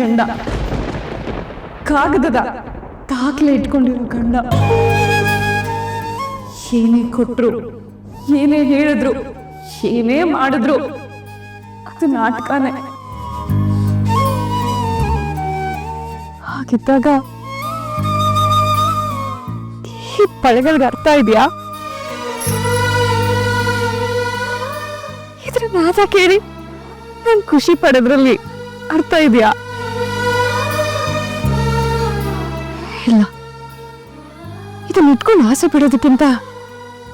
ಗಂಡ. ಕಾಗದದ. ದಾಖಲೆ ಇಟ್ಕೊಂಡಿರೋ ಗಂಡ. ಏನೇ ಕೊಟ್ರು, ಏನೇ ಹೇಳಿದ್ರು, ಏನೇ ಮಾಡಿದ್ರು, ಅದು ನಾಟಕನೇ. ಹಾಗಿದ್ದಾಗ ಈ ಪಳೆಗಳಿಗೆ ಅರ್ಥ ಇದೆಯಾ? ಇದ್ರ ನಾಟಕ ಕೇಳಿ ನಾನು ಖುಷಿ ಪಡೆದ್ರಲ್ಲಿ ಅರ್ಥ ಇದೆಯಾ? ಇದನ್ನ ಇಟ್ಕೊಂಡು ಆಸೆ ಪಡೋದಕ್ಕಿಂತ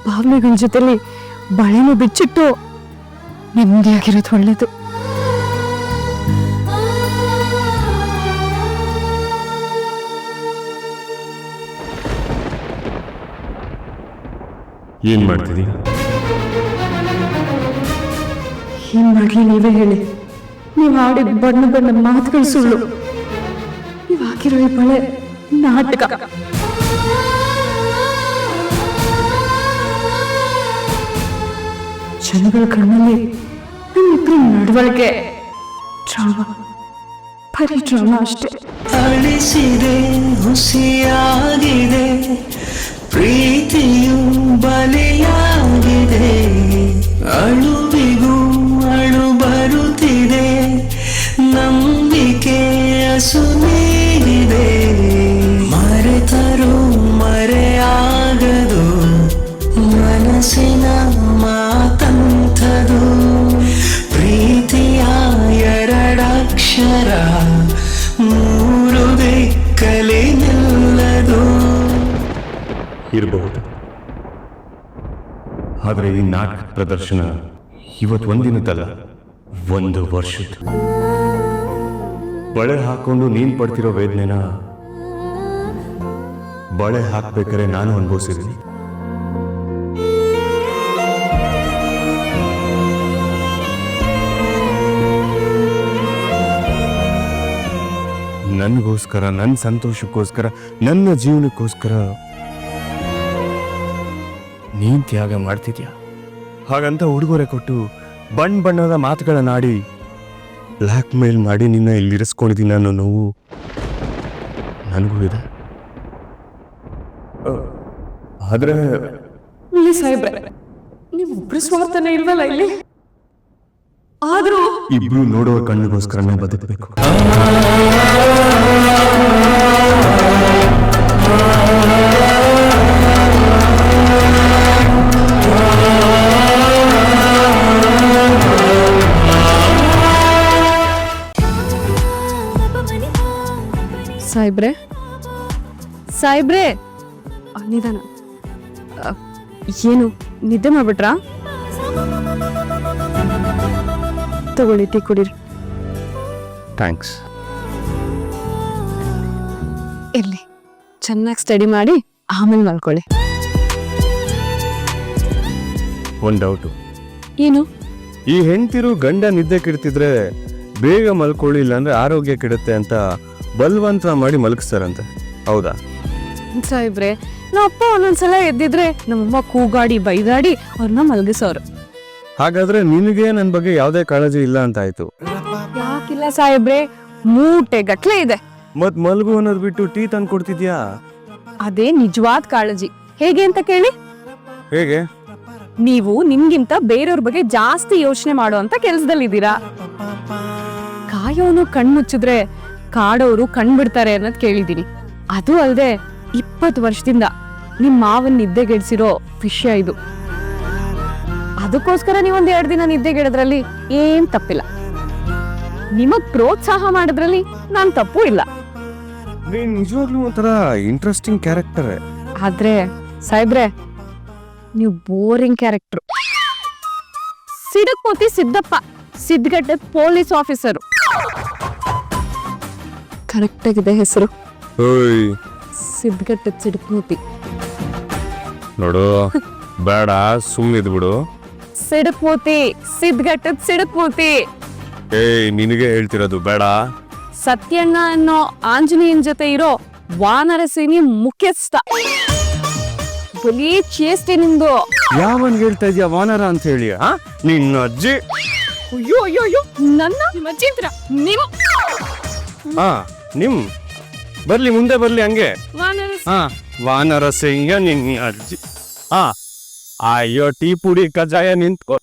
ಭಾವನೆಗಳ ಜೊತೆಲಿ ಬಳೆನೂ ಬಿಚ್ಚಿಟ್ಟು ನೆಮ್ಮದಿಯಾಗಿರೋದು ಒಳ್ಳೇದು. ಏನ್ ಮಾಡ್ತೀನಿ ಏನ್ ಮಾಡ್ಲಿ ನೀವೇ ಹೇಳಿ. ನೀವು ಆಡಿದ ಬಣ್ಣ ಬಣ್ಣ ಮಾತುಗಳು ಸುಳ್ಳು. ನೀವು ಹಾಕಿರೋ ಈ ಬಳೆ ನಾಟಕ. ಜನಗಳ ಕಣ್ಣಲ್ಲಿ ನಮ್ಮಿಬ್ರು ನಡವಳಿಕೆ ಅಷ್ಟೇ. ಅಳಿಸಿದೆ, ಹುಸಿಯಾಗಿದೆ, ಪ್ರೀತಿಯು ಬಲಿಯಾಗಿದೆ, ಅಳುವಿಗೂ ಅಳು ಬರುತ್ತಿದೆ, ನಂಬಿಕೆ ಸುನೀರಿದೆ ಮರೆತರೂ ಮರೆಯಾಗದು, ಮನಸ್ಸಿನ ಎರಡಕ್ಷರ ಮೂರು ದಿಕ್ಕಲಿ ಇರಬಹುದು. ಆದರೆ ಈ ನಾಟಕ ಪ್ರದರ್ಶನ ಇವತ್ತು ಒಂದಿನದಲ್ಲ ಒಂದು ವರ್ಷದ ಬಳೆ ಹಾಕೊಂಡು ನೀನ್ ಪಡ್ತಿರೋ ವೇದನೆನ ಬಳೆ ಹಾಕ್ಬೇಕಾರೆ ನಾನು ಅನುಭವಿಸಿದ್ದೀನಿ. ನನಗೋಸ್ಕರ ನನ್ನ ಸಂತೋಷಕ್ಕೋಸ್ಕರ, ನನ್ನ ಜೀವನಕ್ಕೋಸ್ಕರ. ನೀನ್ ತ್ಯಾಗ ಮಾಡ್ತಿದ್ಯಾ? ಹಾಗಂತ ಉಡುಗೊರೆ ಕೊಟ್ಟು ಬಣ್ಣ ಬಣ್ಣದ ಮಾತುಗಳನ್ನಾಡಿ ಬ್ಲ್ಯಾಕ್ ಮೇಲ್ ಮಾಡಿ ನಿನ್ನ ಇಲ್ಲಿರಿಸ್ಕೊಂಡಿದ್ದೀನಿ ಅನ್ನೋ ನೋವು ನನಗೂ ಇದೆ. ಆದ್ರೆ ಸಾಹೇಬ್ರೆ, ನೀವು ಒಬ್ಬರು ಸ್ವಾರ್ಥನೇ ಇಲ್ವಲ್ಲ ಇಲ್ಲಿ? ಆದ್ರೂ ಇಬ್ರು ನೋಡುವ ಕಣ್ಣಿಗೋಸ್ಕರನೇ ಬದುಕಬೇಕು. ಸಾಹೇಬ್ರೆ ಸಾಯಿಬ್ರೆ? ಆ, ನಿಧಾನ. ಆ, ಏನು ನಿದ್ದೆ ಮಾಡ್ಬಿಟ್ರಾ? ತಗೊಳ್ಳಿ ಟೀ ಕುಡೀರಿ. ಥ್ಯಾಂಕ್ಸ್ ಇರ್ಲಿ. ಚೆನ್ನಾಗಿ ಸ್ಟಡಿ ಮಾಡಿ ಆಮೇಲೆ ಮಲ್ಕೊಳ್ಳಿ. ಒಂದು ಡೌಟು ಏನು? ಈ ಹೆಂಡತಿರು ಗಂಡ ನಿದ್ದೆ ಕೆಡ್ತಿದ್ರೆ ಬೇಗ ಮಲ್ಕೊಳ್ಳಿಲ್ಲ ಅಂದ್ರೆ ಆರೋಗ್ಯ ಕೆಡುತ್ತೆ ಅಂತ ಬಲವಂತ ಮಾಡಿ ಮಲಗಿಸ್ತಾರಂತೆ. ಹೌದಾ? ಸಾಹೇಬ್ರೆ ನಮ್ಮ ಅಪ್ಪ ಒಂದೊಂದ್ಸಲ ಎದ್ದಿದ್ರೆ ನಮ್ಮಮ್ಮ ಕೂಗಾಡಿ ಬೈದಾಡಿ ಅವ್ರನ್ನ ಮಲಗಿಸೋರು. ಹಾಗಾದ್ರೆ ನಿನಗೆ ನನ್ನ ಬಗ್ಗೆ ಯಾವುದೇ ಕಾಳಜಿ ಇಲ್ಲ ಅಂತ ಆಯ್ತು ಯಾಕಿಲ್ಲ ಸಾಹೇಬ್ರೆ? ಮೂಟೆ ಗಟ್ಲೆ ಇದೆ. ಮತ್ ಮಲ್ಗು ಅನ್ನೋದು ಬಿಟ್ಟು ಟೀ ತಂದು ಕೊಡ್ತಿದ್ಯಾ? ಅದೇ ನಿಜವಾದ ಕಾಳಜಿ. ಹೇಗೆ ಅಂತ ಕೇಳಿ? ಹೇಗೆ? ನೀವು ನಿಮ್ಗಿಂತ ಬೇರೆಯವ್ರ ಬಗ್ಗೆ ಜಾಸ್ತಿ ಯೋಚನೆ ಮಾಡುವಂತ ಕೆಲ್ಸದಲ್ಲಿದ್ದೀರಾ? ಕಾಯೋನು ಕಣ್ ಮುಚ್ಚಿದ್ರೆ ಕಾಡೋರು ಕಣ್ ಬಿಡ್ತಾರೆ ಅನ್ನೋದ್ ಕೇಳಿದೀನಿ ಅದು ಅಲ್ದೆ ಇಪ್ಪತ್ತು ವರ್ಷದಿಂದ ನಿಮ್ ಮಾವನ್ ನಿದ್ದೆಗೆಡ್ಸಿರೋ ವಿಷಯ ಇದು. ಅದಕ್ಕೋಸ್ಕರ ನೀವೊಂದ್ ಎರಡ್ ದಿನ ನಿದ್ದೆಗೆಡದ್ರಲ್ಲಿ ಏನ್ ತಪ್ಪಿಲ್ಲ. ನಿಮಗ್ ಪ್ರೋತ್ಸಾಹ ಮಾಡೋದ್ರಲ್ಲಿ ನಾನ್ ತಪ್ಪು ಇಲ್ಲ. ನೀನ್ ನಿಜವಾಗ್ಲೂ ಒಂಥರ ಇಂಟ್ರೆಸ್ಟಿಂಗ್ ಕ್ಯಾರೆಕ್ಟರ್ ಆದ್ರೆ ಸಾಹೇಬ್ರೆ ನೀವು ಬೋರಿಂಗ್ ಕ್ಯಾರೆಕ್ಟರ್ ಸಿಡಕ್ಮೂತಿ ಸಿದ್ದಪ್ಪ ಸಿದ್ಗಟ್ಟದ ಪೊಲೀಸ್ ಆಫೀಸರು. ಕರೆಕ್ಟ್ ಆಗಿದೆ ಹೆಸರು. ಓಯ್. ಸಿದ್ಗಟ್ಟದ ಸಿಡಕ್ಮೂತಿ ನೋಡು ಬೇಡ ಸುಮ್ಮನಿದ್ ಬಿಡು ಸಿಡಕ್ಮೂತಿ ಸಿದ್ಗಟ್ಟದ ಸಿಡಕ್ಮೂತಿ ಏಯ್ ನಿನಗೆ ಹೇಳ್ತಿರೋದು ಬೇಡ. ಸತ್ಯಣ್ಣ ಅನ್ನೋ ಆಂಜನೇಯನ್ ಜೊತೆ ಇರೋ ವಾನರ ಸೇನೆ ಮುಖ್ಯಸ್ಥ. ಬರೀ ಚೇಷ್ಟೆ ನಿಂದು ಯಾವನ್ ಹೇಳ್ತಾ ಇದೀಯ ವಾನರ ಅಂತ ಹೇಳಿ ಆ? ನಿನ್ನ ಅಜ್ಜಿ. ಅಯ್ಯೋ ಅಯ್ಯೋ ಅಯ್ಯೋ ನನ್ನ? ಅಂತೀರ? ನೀವು? ಹಾ ನಿಮ್. ಬರ್ಲಿ ಮುಂದೆ ಬರ್ಲಿ ಹಂಗೆ. ಹಾ ವಾನರ ಸಿಂಗ ನಿನ್ನ ಅಜ್ಜಿ. ಹಾ ಅಯ್ಯೋ ಟೀ ಪುಡಿ ಕಜಾಯ ನಿಂತ್ಕೊ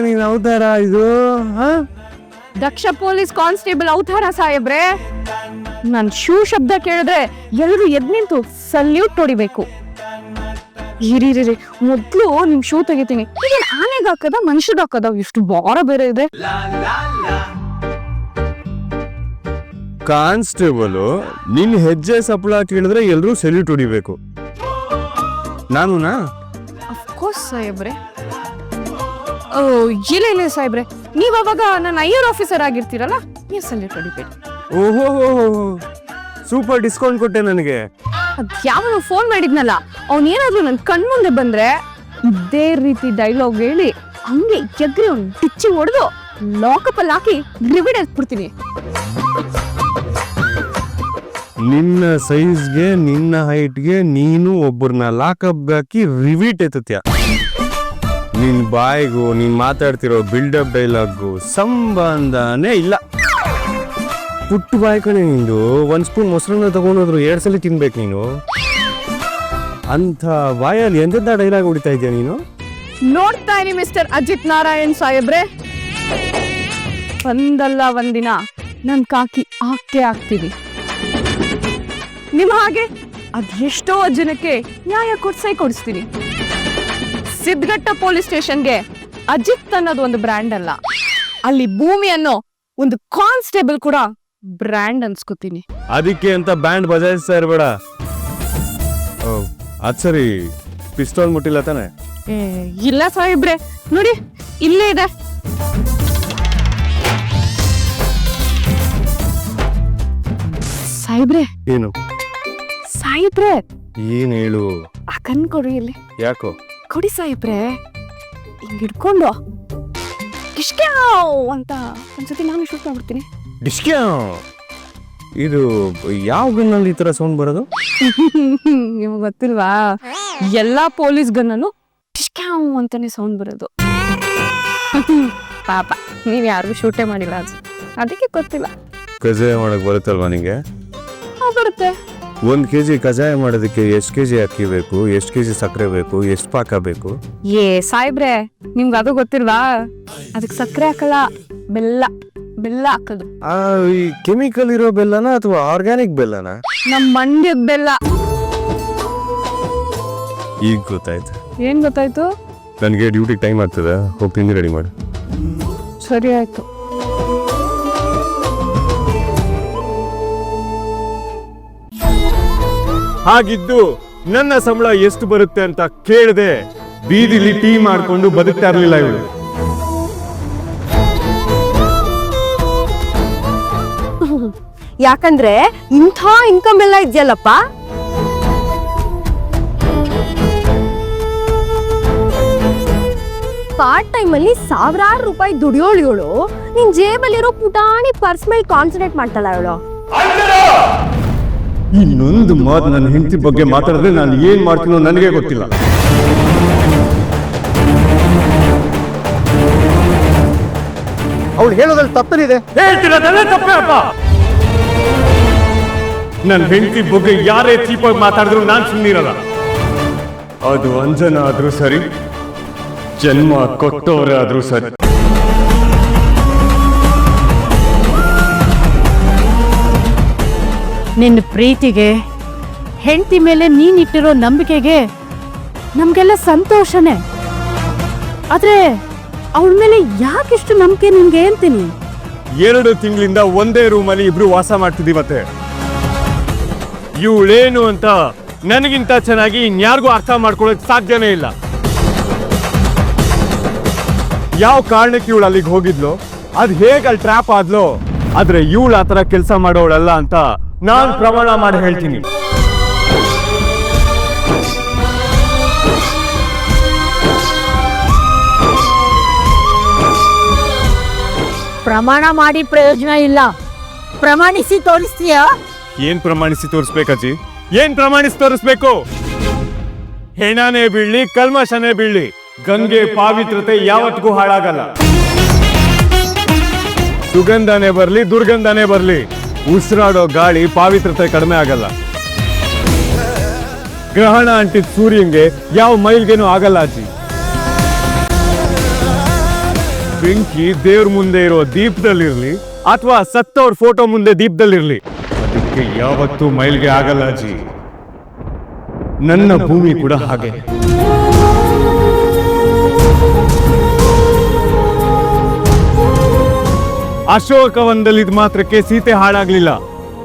ನೀನ್ ಅವತಾರ ಇದು ಹಾ? ದಕ್ಷ ಪೊಲೀಸ್ ಕಾನ್ಸ್ಟೇಬಲ್ ಅವತಾರ ಸಾಹೇಬ್ರೆ. ನನ್ ಶೂ ಶಬ್ದ ಕೇಳಿದ್ರೆ ಎಲ್ಲರೂ ಎದ್ ನಿಂತು ಸಲ್ಯೂಟ್ ಹೊಡಿಬೇಕು. ಇರಿರಿ ಮೊದ್ಲು ನಿಮ್ ಶೂ ತೆಗಿತೀನಿ. ಇದೇನ್ ಆನೆಗ್ ಹಾಕದ ಮನುಷ್ಯದ ಹಾಕದ ಎಷ್ಟು ಬಾರ ಬೇರೆ ಇದೆ. ಕಾನ್ಸ್ಟೇಬಲ್ ನಿನ್ ಹೆಜ್ಜೆ ಸಪ್ಪಳ ಕೇಳಿದ್ರೆ ಎಲ್ಲರೂ ಸೆಲ್ಯೂಟ್ ಹೊಡಿಬೇಕು. ನಾನು ಅಫ್ಕೋರ್ಸ್ ಸಾಹೇಬ್ರೆ. ಓ ಇಲ್ಲ ಇಲ್ಲ ಸಾಹೇಬ್ರೆ. ನೀವು ಅವಾಗ ನನ್ನ ಐಯರ್ ಆಫೀಸರ್ ಆಗಿರ್ತೀರಲ್ಲ? ನೀವು ಸಲ್ಯೂಟ್ ಹೊಡಿಬೇಡಿ. ಓಹೋ ಸೂಪರ್ ಡಿಸ್ಕೌಂಟ್ ಕೊಟ್ಟೆ ನನಗೆ. ಅದ್ಯಾವನು ಯಾವ ಫೋನ್ ಮಾಡಿದ್ನಲ್ಲ ಅವ್ನ್ ಏನಾದ್ರೂ ನನ್ನ ಕಣ್ಣ ಮುಂದೆ ಬಂದ್ರೆ ಇದೇ ರೀತಿ ಡೈಲಾಗ್ ಹೇಳಿ ಹಂಗೆ ಎಗ್ರಿ ಒಂದು ಟಿಚ್ಚಿ ಹೊಡೆದು ಲಾಕಪ್ಪಲ್ಲಿ ಹಾಕಿ ರಿವಿಡ್ ಎತ್ಬಿಡ್ತೀನಿ ನಿನ್ನ ಸೈಜ್ಗೆ ನಿನ್ನ ಹೈಟ್ಗೆ ನೀನು ಒಬ್ಬರನ್ನ ಲಾಕಪ್ ಹಾಕಿ ರಿವೀಟ್ ಎತ್ತತ್ಯ? ನಿನ್ ಬಾಯಿಗೂ, ನೀನ್ ಮಾತಾಡ್ತಿರೋ ಬಿಲ್ಡಪ್ ಡೈಲಾಗು ಸಂಬಂಧನೇ ಇಲ್ಲ. ಪುಟ್ಟು ಬಾಯಿ ಕಣೆ ನಿಂದು. ಒಂದ್ ಸ್ಪೂನ್ ಮೊಸರನ್ನ ತಗೊಂಡೋದ್ರು ಎರಡು ಸಲ ತಿನ್ಬೇಕು ನೀನು. ಅಂತ ಬಾಯಲ್ಲಿ ಎಂತೆಂತ ಡೈಲಾಗ್ ಹೊಡಿತಾ ಇದೆಯಾ ನೀನು? ನೋಡ್ತಾ ಇನಿ ಮಿಸ್ಟರ್ ಅಜಿತ್ ನಾರಾಯಣ್ ಸಾಹೇಬ್ರೆ. ಒಂದಲ್ಲ ಒಂದಿನ, ನನ್ ಕಾಕಿ ಹಾಕೇ ಆಗ್ತೀವಿ ನಿಮ್ ಹಾಗೆ ಅದೆಷ್ಟೋ ಜನಕ್ಕೆ ನ್ಯಾಯ ಕೊಡ್ಸೇ ಕೊಡಿಸ್ತೀನಿ. ಸಿದ್ಧಘಟ್ಟ ಪೊಲೀಸ್ ಸ್ಟೇಷನ್ಗೆ ಅಜಿತ್ ಅನ್ನೋದು ಒಂದು ಬ್ರ್ಯಾಂಡ್ ಅಲ್ಲ. ಅಲ್ಲಿ ಭೂಮಿ ಅನ್ನೋ ಒಂದು ಕಾನ್ಸ್ಟೇಬಲ್ ಕೂಡ ಬ್ರ್ಯಾಂಡ್ ಅನ್ಸ್ಕೋತೀನಿ. ಅದಕ್ಕೆ ಅಂತ ಬ್ಯಾಂಡ್ ಬಜಾಯಿಸ್ತಾ ಇರಬೇಡ. ಓ, ಅದ್ ಸರಿ. ಪಿಸ್ತೂಲ್ ಮುಟ್ಟಿಲ್ಲ ತಾನೆ? ಇಲ್ಲ ಸಾಹೇಬ್ರೆ. ನೋಡಿ ಇಲ್ಲೇ ಇದೆ. ಸಾಹೇಬ್ರೆ. ಏನು? ಸಾಹೇಬ್ರೆ. ಏನ್ ಹೇಳು? ಆ ಕಣ್ ಕೊಡಿ ಇಲ್ಲಿ. ಯಾಕೋ? ಕೊಡಿ ಸಾಹೇಬ್ರೆ ಹಿಂಗ್ ಹಿಡ್ಕೊಂಡು. ಕಿಶ್ಕ್ಯಾವ್ ಅಂತ. ಒಂದ್ಸತಿ ನಾನು ಶೂಟ್ ಮಾಡ್ಬಿಡ್ತೀನಿ. ಡಿಸ್ಕ್ಯಾ ಇದು ಯಾವ ಗನ್ನಲ್ಲಿ ಈ ಥರ ಸೌಂಡ್ ಬರೋದು? ನಿಮಗೆ ಗೊತ್ತಿಲ್ವಾ? ಎಲ್ಲಾ ಪೊಲೀಸ್ ಗನ್ನಲ್ಲೂ ಕಿಶ್ಕ್ಯಾವ್ ಅಂತಾನೆ ಸೌಂಡ್ ಬರೋದು. ಪಾಪ ನೀವ್ ಯಾರಿಗೂ ಶೂಟೇ ಮಾಡಿಲ್ಲ ಅದು. ಅದಕ್ಕೆ ಗೊತ್ತಿಲ್ಲ. ಕಜೆ ಮಾಡಕ್ ಬರುತ್ತಲ್ವಾ ನಿಂಗೆ? ಹಾ ಬರುತ್ತೆ. ಒಂದ್ ಕೆಜಿ ಕಜಾಯ ಮಾಡೋದಕ್ಕೆ ಎಷ್ಟ್ ಕೆಜಿ ಅಕ್ಕಿ ಬೇಕು ಎಷ್ಟ್ ಕೆಜಿ ಸಕ್ಕರೆ ಬೇಕು ಎಷ್ಟ್ ಪಾಕ ಬೇಕು? ಏ ಸಾಯ್ಬ್ರೆ ನಿಮ್ಗೆ ಅದು ಗೊತ್ತಿಲ್ವಾ? ಅದಕ್ಕೆ ಸಕ್ಕರೆ ಹಾಕಲ್ಲ ಬೆಲ್ಲ ಬೆಲ್ಲ ಹಾಕೋದು. ಆ ಈ ಕೆಮಿಕಲ್ ಇರೋ ಬೆಲ್ಲನ ಅಥವಾ ಆರ್ಗ್ಯಾನಿಕ್ ಬೆಲ್ಲನ? ನಮ್ ಮಂಡ್ಯದ ಬೆಲ್ಲ. ಈಗ ಗೊತ್ತಾಯ್ತು. ಏನ್ ಗೊತ್ತಾಯ್ತು? ನನಗೆ ಡ್ಯೂಟಿಗೆ ಟೈಮ್ ಆಗ್ತದ ಹೋಗ್ತೀನಿ ರೆಡಿ ಮಾಡಿ. ಸರಿ ಆಯ್ತು. ಹಾಗಿದ್ದು ನನ್ನ ಸಂಬಳ ಎಷ್ಟು ಬರುತ್ತೆ ಅಂತ ಕೇಳದೆ ಬೀದಿಲಿ ಟೀ ಮಾಡ್ಕೊಂಡು ಬದುಕ್ತಾ ಇರ್ಲಿಲ್ಲ ಇವಳು. ಯಾಕಂದ್ರೆ ಇಂಥ ಇನ್ಕಮ್ ಎಲ್ಲ ಇದೆಯಲ್ಲಪ್ಪ? ಪಾರ್ಟ್ ಟೈಮ್ ಅಲ್ಲಿ ಸಾವಿರಾರು ರೂಪಾಯಿ ದುಡಿಯೋಳು ಇವಳು. ನಿನ್ ಜೇಬಲ್ಲಿರೋ ಪುಟಾಣಿ ಪರ್ಸ್ ಮೇಲೆ ಕಾನ್ಸಂಟ್ರೇಟ್ ಮಾಡ್ತಾಳ ಇವಳು. ಇನ್ನೊಂದು ಮಾತು ನನ್ನ ಹೆಂಡತಿ ಬಗ್ಗೆ ಮಾತಾಡಿದ್ರೆ ನಾನು ಏನ್ ಮಾಡ್ತೀನೋ ನನಗೆ ಗೊತ್ತಿಲ್ಲ. ಅವಳು ಹೇಳೋದ್ರಲ್ಲಿ ತಪ್ಪನಿದೆ? ಹೇಳ್ತಿರೋದೆಲ್ಲ ತಪ್ಪೇ ಅಪ್ಪ ನನ್ನ ಹೆಂಡತಿ ಬಗ್ಗೆ ಯಾರೇ ಚೀಪಾಗಿ ಮಾತಾಡಿದ್ರು ನಾನು ಸುಮ್ಮನಿರಲ್ಲ ಅದು ಅಂಜನ ಆದ್ರೂ ಸರಿ ಜನ್ಮ ಕೊಟ್ಟವರೇ ಆದ್ರೂ ಸರಿ. ನಿನ್ನ ಪ್ರೀತಿಗೆ, ಹೆಂಡತಿ ಮೇಲೆ ನೀನಿಟ್ಟಿರೋ ನಂಬಿಕೆಗೆ ನಮಗೆಲ್ಲ ಸಂತೋಷನೇ. ಆದ್ರೆ ಅವಳ ಮೇಲೆ ಯಾಕಿಷ್ಟು ನಂಬಿಕೆ ನಿನ್ಗೆ ಅಂತೀನಿ? ಎರಡು ತಿಂಗಳಿಂದ ಒಂದೇ ರೂಮಲ್ಲಿ ಇಬ್ರು ವಾಸ ಮಾಡ್ತಿದೀವತ್ತೆ ಇವಳೇನು ಅಂತ ನನಗಿಂತ ಚೆನ್ನಾಗಿ ಇನ್ಯಾರಿಗೂ ಅರ್ಥ ಮಾಡ್ಕೊಳ್ಳೋಕೆ ಸಾಧ್ಯನೇ ಇಲ್ಲ. ಯಾವ ಕಾರಣಕ್ಕೆ ಇವಳು ಅಲ್ಲಿಗೆ ಹೋಗಿದ್ಲು, ಅದು ಹೇಗೆ ಅಲ್ಲಿ ಟ್ರ್ಯಾಪ್ ಆದ್ಲೋ, ಆದರೆ ಇವಳು ಆ ಥರ ಕೆಲಸ ಮಾಡೋವಳಲ್ಲ ಅಂತ ನಾನ್ ಪ್ರಮಾಣ ಮಾಡಿ ಹೇಳ್ತೀನಿ. ಪ್ರಮಾಣ ಮಾಡಿ ಪ್ರಯೋಜನ ಇಲ್ಲ. ಪ್ರಮಾಣಿಸಿ ತೋರಿಸ್ತೀಯಾ? ಏನ್ ಪ್ರಮಾಣಿಸಿ ತೋರಿಸ್ಬೇಕಜ್ಜಿ ಏನ್ ಪ್ರಮಾಣಿಸಿ ತೋರಿಸ್ಬೇಕು? ಹೆಣನೇ ಬೀಳ್ಲಿ ಕಲ್ಮಶನೇ ಬೀಳ್ಲಿ ಗಂಗೆ ಪಾವಿತ್ರತೆ ಯಾವತ್ತಿಗೂ ಹಾಳಾಗಲ್ಲ. ಸುಗಂಧನೇ ಬರ್ಲಿ ದುರ್ಗಂಧನೇ ಬರ್ಲಿ. ಉಸಿರಾಡೋ ಗಾಳಿ ಪಾವಿತ್ರತೆ ಕಡಿಮೆ ಆಗಲ್ಲ. ಗ್ರಹಣ ಅಂಟಿದ ಸೂರ್ಯಂಗೆ ಯಾವ ಮೈಲ್ಗೇನು ಆಗಲ್ಲ ಅಜ್ಜಿ. ಬೆಂಕಿ ದೇವ್ರ ಮುಂದೆ ಇರೋ ದೀಪದಲ್ಲಿರ್ಲಿ ಅಥವಾ ಸತ್ತವ್ರ ಫೋಟೋ ಮುಂದೆ ದೀಪದಲ್ಲಿರ್ಲಿ. ಅದಕ್ಕೆ ಯಾವತ್ತೂ ಮೈಲ್ಗೆ ಆಗಲ್ಲ ಅಜ್ಜಿ. ನನ್ನ ಭೂಮಿ ಕೂಡ ಹಾಗೆ. ಅಶೋಕವನದಲ್ಲಿದ್ ಮಾತ್ರಕ್ಕೆ ಸೀತೆ ಹಾಳಾಗ್ಲಿಲ್ಲ.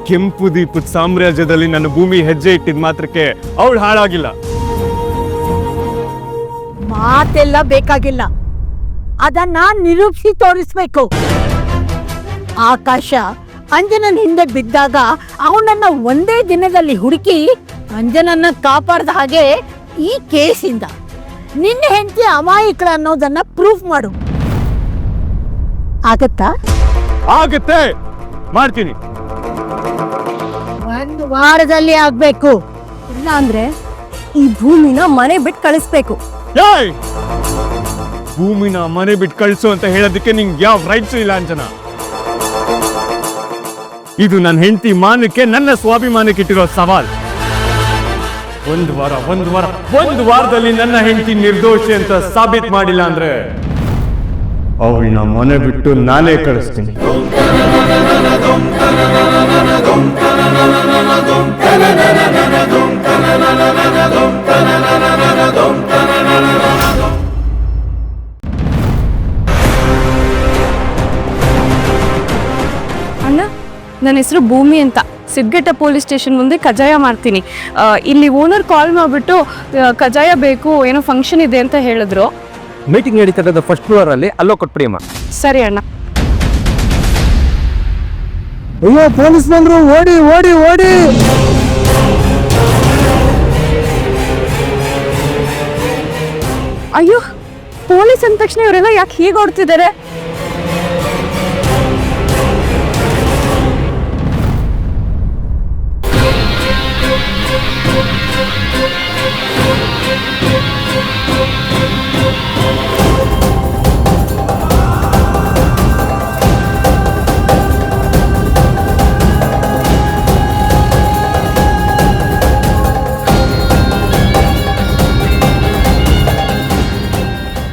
ಕೆಂಪು ದೀಪದ ಸಾಮ್ರಾಜ್ಯದಲ್ಲಿ ನನ್ನ ಭೂಮಿ ಹೆಜ್ಜೆ ಇಟ್ಟಿದ್ ಮಾತ್ರಕ್ಕೆ ಅವಳು ಹಾಳಾಗಿಲ್ಲ. ಮಾತೆಲ್ಲ ಬೇಕಾಗಿಲ್ಲ. ಅದನ್ನ ನಿರೂಪಿಸಿ ತೋರಿಸ್ಬೇಕು. ಆಕಾಶ ಅಂಜನನ್ ಹಿಂದೆ ಬಿದ್ದಾಗ ಅವನನ್ನ ಒಂದೇ ದಿನದಲ್ಲಿ ಹುಡುಕಿ ಅಂಜನನ್ನ ಕಾಪಾಡ್ದ ಹಾಗೆ ಈ ಕೇಸಿಂದ. ನಿನ್ನ ಹೆಂಡತಿ ಅಮಾಯಿಕಳ ಅನ್ನೋದನ್ನ ಪ್ರೂಫ್ ಮಾಡು. ಆಗತ್ತಾ? ಆಗತ್ತೆ. ಮಾಡ್ತೀನಿ. ಒಂದು ವಾರದಲ್ಲಿ ಆಗ್ಬೇಕು. ಇಲ್ಲ ಅಂದ್ರೆ ಈ ಭೂಮಿನ ಮನೆ ಬಿಟ್ಟು ಕಳಿಸ್ಬೇಕು. ಏಯ್! ಭೂಮಿನ ಮನೆ ಬಿಟ್ಟು ಕಳಿಸು ಅಂತ ಹೇಳೋದಕ್ಕೆ ನಿಂಗೆ ಯಾವ ರೈಟ್ಸ್ ಇಲ್ಲ ಅಂಜನ? ಇದು ನನ್ನ ಹೆಂಡತಿ ಮಾನಕ್ಕೆ ನನ್ನ ಸ್ವಾಭಿಮಾನಕ್ಕೆ ಇಟ್ಟಿರೋ ಸವಾಲ್. ಒಂದು ವಾರ ಒಂದು ವಾರ ಒಂದು ವಾರದಲ್ಲಿ ನನ್ನ ಹೆಂಡತಿ ನಿರ್ದೋಷಿ ಅಂತ ಸಾಬೀತ್ ಮಾಡಿಲ್ಲ ಅಂದ್ರೆ ಅವಳನ್ನ ಮನೆ ಬಿಟ್ಟು ನಾನೇ ಕಳಿಸ್ತೀನಿ. ಅಣ್ಣ, ನನ್ನ ಹೆಸರು ಭೂಮಿ ಅಂತ. ಸಿದ್ಗಟ್ಟ ಪೊಲೀಸ್ ಸ್ಟೇಷನ್ ಮುಂದೆ ಕಜಾಯ ಮಾಡ್ತೀನಿ ಇಲ್ಲಿ ಓನರ್ ಕಾಲ್ ಮಾಡಿಬಿಟ್ಟು ಕಜಾಯ ಬೇಕು, ಏನೋ ಫಂಕ್ಷನ್ ಇದೆ ಅಂತ ಹೇಳಿದ್ರು. ಮೀಟಿಂಗ್ ನಡೀತಾ ಇರೋದು ಫಸ್ಟ್ ಫ್ಲೋರ್ ಅಲ್ಲಿ ಅಲ್ಲೋ ಕೊಟ್ಬಿಡಿ ಅಮ್ಮ. ಸರಿ ಅಣ್ಣ. ಅಯ್ಯೋ ಪೊಲೀಸ್ ಬಂದ್ರು ಓಡಿ ಓಡಿ ಓಡಿ. ಅಯ್ಯೋ ಪೊಲೀಸ್ ಅಂದ ತಕ್ಷಣ ಇವರೆಲ್ಲ ಯಾಕೆ ಹೀಗೆ ಓಡ್ತಿದ್ದಾರೆ?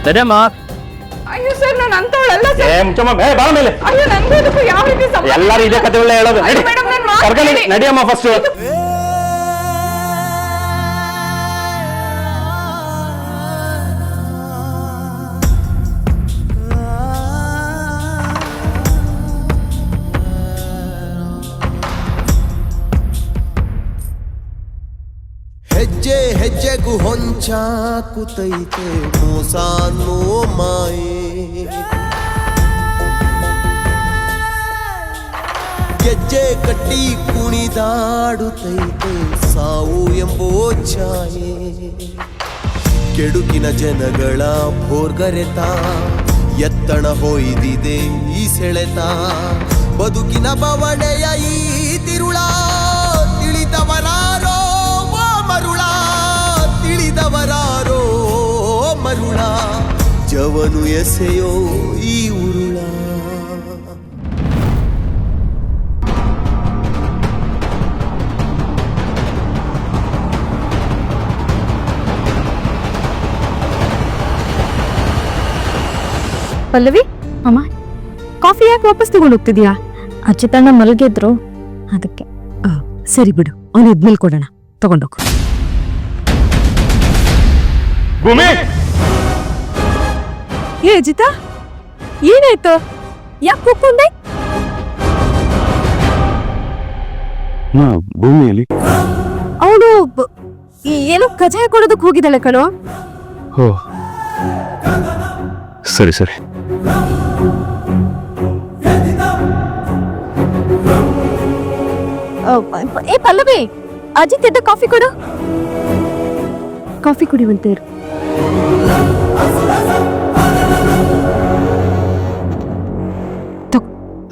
ನಡಿಯಮ್ಮ ಅಯ್ಯೋ ಸರ್ ನಾನು ಅಂತವಳಲ್ಲ ಏ ಮುಚ್ಚಮ್ಮ ಏ ಬಾ ಮೇಲೆ. ಅಯ್ಯೋ ನನಗೂ ಇದಕ್ಕೂ ಯಾವ ರೀತಿ ಸಂಬಂಧ ಎಲ್ಲರೂ ಇದೇ ಹೇಳೋದು. ನಡಿ. ಮೇಡಮ್, ನಾನ್ ಕರ್ಕೊಂಡು. ನಡಿಯಮ್ಮ ಫಸ್ಟ್ ಹೆಜ್ಜೆಗೂ ಹೊಂಚಾಕುತೈತೆ ಮೋಸ ಮಾಯೆ. ಗೆಜ್ಜೆ ಕಟ್ಟಿ ಕುಣಿದಾಡುತ್ತೈತೆ ಸಾವು ಎಂಬೋ ಛಾಯೆ. ಕೆಡುಕಿನ ಜನಗಳ ಭೋರ್ಗರೆತ, ಎತ್ತಣ ಹೊಯ್ದಿದೆ ಈ ಸೆಳೆತ. ಬದುಕಿನ ಬವಣೆಯ ಈ ತಿರುಳ ಎಸೆಯೋ ಈ ಉರುಳ? ಪಲ್ಲವಿ ಅಮ್ಮ ಕಾಫಿ ಯಾಕೆ ವಾಪಸ್ ತಗೊಂಡು ಹೋಗ್ತಿದ್ಯಾ? ಅಚ್ಯುತಣ್ಣ ಮಲಗಿದ್ರು. ಅದಕ್ಕೆ ಸರಿ ಬಿಡು ಅವನು ಇದ್ಮೇಲೆ ಕೊಡೋಣ. ತಗೊಂಡೋಗು ಭೂಮಿ ಏ ಅಜಿತಾ ಏನಾಯ್ತು? ಯಾಕೆ ಕೂತ್ಕೊಂಡೆ? ಹಾ ಭೂಮಿಯಲ್ಲಿ ಅವಳು ಏನು ಕಜಾಯ ಕೊಡೋದಕ್ಕೆ ಹೋಗಿದ್ದಾಳೆ ಕಣೋ. ಹೋ. ಸರಿ ಸರಿ. ಏ ಪಲ್ಲವಿ ಅಜಿತ್ ಎದ್ದ ಕಾಫಿ ಕೊಡು. ಕಾಫಿ ಕುಡಿಯುವಂತೆ ಇರು.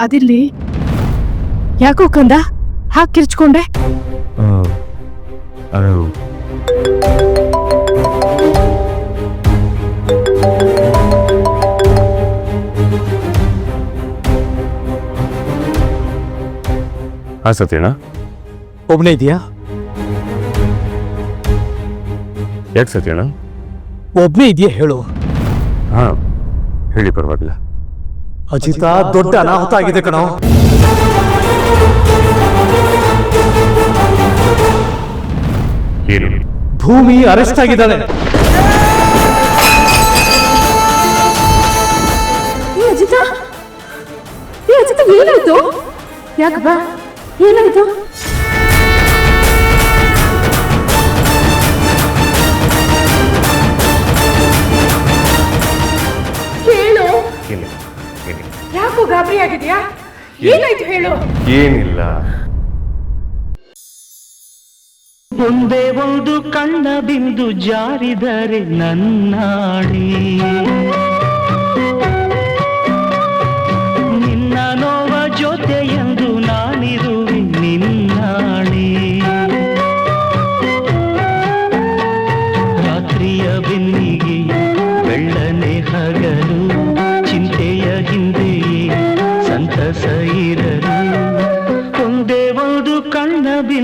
ತಗೋ, ಅದಿರ್ಲಿ ಯಾಕೋ ಕಂದ ಹಾಕಿ ಕಿರ್ಚ್ಕೊಂಡೆ ಅದು ಹಾ. ಸತ್ಯಣ್ಣ. ಒಬ್ಬನೇ ಇದೆಯಾ ಯಾಕೆ ಸತ್ಯಣ್ಣ? ಒಬ್ಬನೇ ಇದೆಯಾ ಹೇಳು. ಹಾ ಹೇಳಿ ಪರವಾಗಿಲ್ಲ. ಅಜಿತ ದೊಡ್ಡ ಅನಾಹುತ ಆಗಿದೆ ಕಣೋ. ಭೂಮಿ ಅರೆಸ್ಟ್ ಆಗಿದ್ದಾಳೆ ಏ ಅಜಿತ ಏ ಅಜಿತ ಏನಾಯ್ತು? ಯಾಕಪ್ಪ ಏನಾಯ್ತು? ಯಾಕೋ ಗಾಬರಿ ಆಗಿದ್ಯಾ? ಏನಾಯ್ತು ಹೇಳು? ಏನಿಲ್ಲ. ಒಂದೇ ಒಂದು ಕಣ್ಣ ಬಿಂದು ಜಾರಿದರೆ ನನ್ನಾಡಿ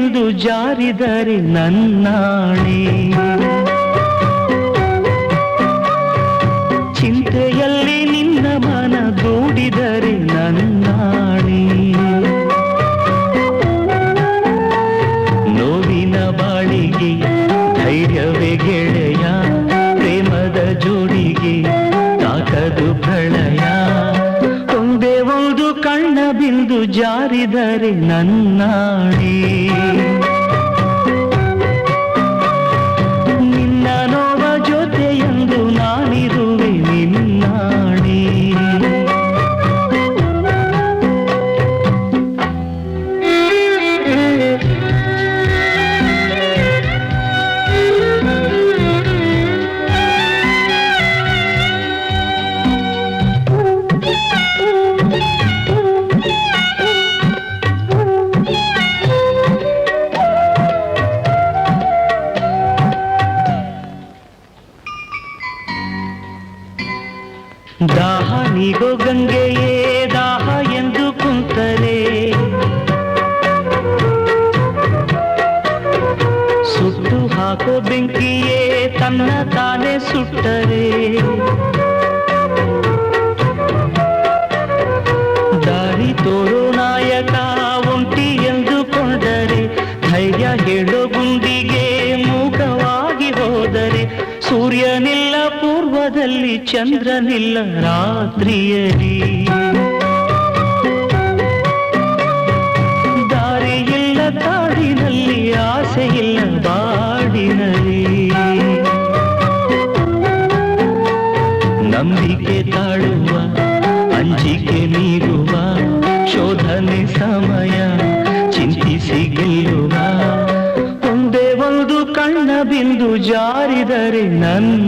ಬಿಂದು ಜಾರಿದರೆ ನನ್ನಾಣೆ. ಚಿಂತೆಯಲ್ಲಿ ನಿನ್ನ ಮನ ದೂಡಿದರೆ ನನ್ನಾಣೆ. ನೋವಿನ ಬಾಳಿಗೆ, ಧೈರ್ಯವೇ ಗೆಳೆಯ. ಪ್ರೇಮದ ಜೋಡಿಗೆ, ತಾಕದು ಪ್ರಳಯ. ಒಂದೇ ಒಂದು ಕಣ್ಣ ಬಿಂದು ಜಾರಿದರೆ ನನ್ನಾಡಿ ದಾಹ ನೀಗೋ ಗಂಗೆಯೇ ದಾಹ ಎಂದು ಕುಂತರೆ ಸುಟ್ಟು ಹಾಕೋ ಬೆಂಕಿಯೇ ತನ್ನ ತಾನೇ ಸುಟ್ಟರೆ ಚಂದ್ರನಿಲ್ಲ ರಾತ್ರಿಯಲಿ ದಾರಿಯಿಲ್ಲ ಕಾಡಿನಲ್ಲಿ, ಆಸೆಯಿಲ್ಲ ಬಾಡಿನಲ್ಲಿ. ನಂಬಿಕೆ ತಾಳುವ, ಅಂಜಿಕೆ ನೀಡುವ, ಶೋಧನೆ ಸಮಯ, ಚಿಂತಿಸಿ ಗೆಲ್ಲುವ. ಒಂದೇ ಒಂದು ಕಣ್ಣ ಬಿಂದು ಜಾರಿದರೆ ನನ್ನಾಣಿ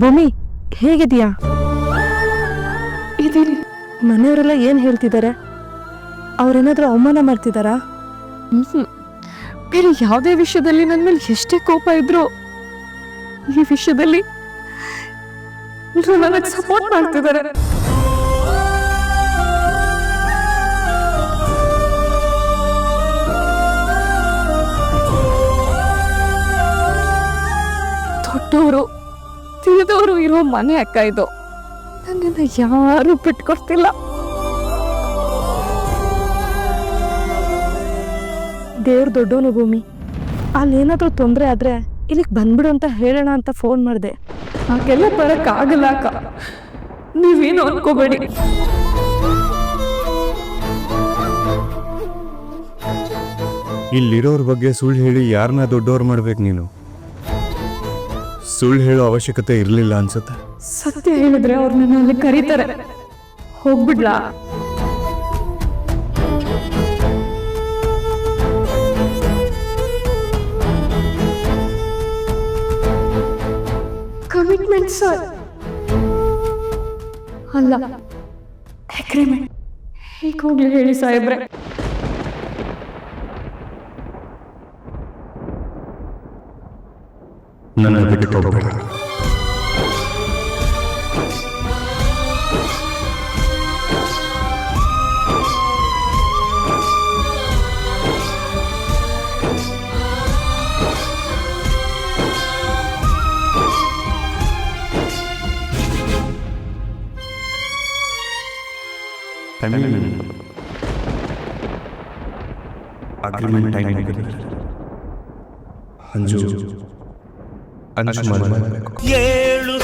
ಭೂಮಿ ಹೇಗಿದೀಯಾ? ಇದೀನಿ ಮನೆಯವರೆಲ್ಲ ಏನು ಹೇಳ್ತಿದ್ದಾರೆ ಅವ್ರೇನಾದ್ರೂ ಅವಮಾನ ಮಾಡ್ತಿದ್ದಾರಾ ಬೇರೆ ಯಾವುದೇ ವಿಷಯದಲ್ಲಿ ನನ್ನ ಮೇಲೆ ಎಷ್ಟೇ ಕೋಪ ಇದ್ರು ಈ ವಿಷಯದಲ್ಲಿ ನನಗೆ ಸಪೋರ್ಟ್ ಮಾಡ್ತಿದ್ದಾರೆ. ದೊಡ್ಡವರು. ತಿಳಿದವರು ಇರೋ ಮನೆ ಅಕ್ಕ ಇದು. ನನ್ನನ್ನು ಯಾರು ಬಿಟ್ಕೊಡ್ತಿಲ್ಲ. ದೇವ್ರ ದೊಡ್ಡೋನು ಭೂಮಿ. ಅಲ್ಲೇನಾದ್ರೂ ತೊಂದರೆ ಆದ್ರೆ ಇಲ್ಲಿಗೆ ಬಂದ್ಬಿಡು ಅಂತ ಹೇಳೋಣ ಅಂತ ಫೋನ್ ಮಾಡಿದೆ. ಹಾಗೆಲ್ಲ ಬರೋಕ್ಕಾಗಲ್ಲ ಅಕ್ಕ. ನೀವೇನು ಅನ್ಕೋಬೇಡಿ. ಇಲ್ಲಿರೋರ ಬಗ್ಗೆ ಸುಳ್ಳು ಹೇಳಿ ಯಾರನ್ನ ದೊಡ್ಡವ್ರು ಮಾಡ್ಬೇಕು ನೀನು? ಸುಳ್ಳು ಹೇಳೋ ಅವಶ್ಯಕತೆ ಇರಲಿಲ್ಲ ಅನ್ಸುತ್ತೆ. ಸತ್ಯ ಹೇಳಿದ್ರೆ ಅವ್ರು ನನ್ನ ಅಲ್ಲಿ ಕರೀತಾರೆ. ಹೋಗ್ಬಿಡ್ಲಾ? ಕಮಿಟ್ಮೆಂಟ್ ಸರ್ ಅಲ್ಲ ಅಗ್ರಿಮೆಂಟ್ ಹೇಗೆ ಹೋಗ್ಲಿ ಹೇಳಿ ಸಾಹೇಬ್ರೆ. ನನ್ನ ಬಿಟ್ಟು ಹೋಗ್ಬೇಡ ಅಗ್ರಿಮೆಂಟ್ ಟೈಮ್ అంజుమన్. ఏడు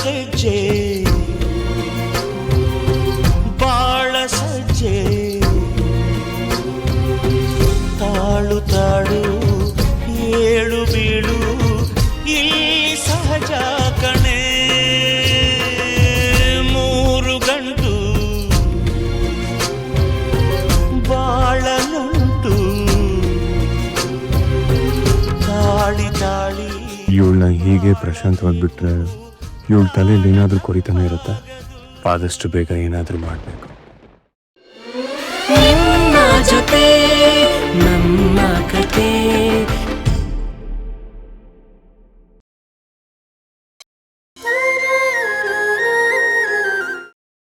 ಪ್ರಶಾಂತವಾಗಿ ಬಿಟ್ರೆ ಇವಳು ತಲೆಯಲ್ಲಿ ಏನಾದರೂ ಕೊರಿತಾನೆ ಇರುತ್ತೆ? ಆದಷ್ಟು ಬೇಗ ಏನಾದರೂ ಮಾಡಬೇಕು.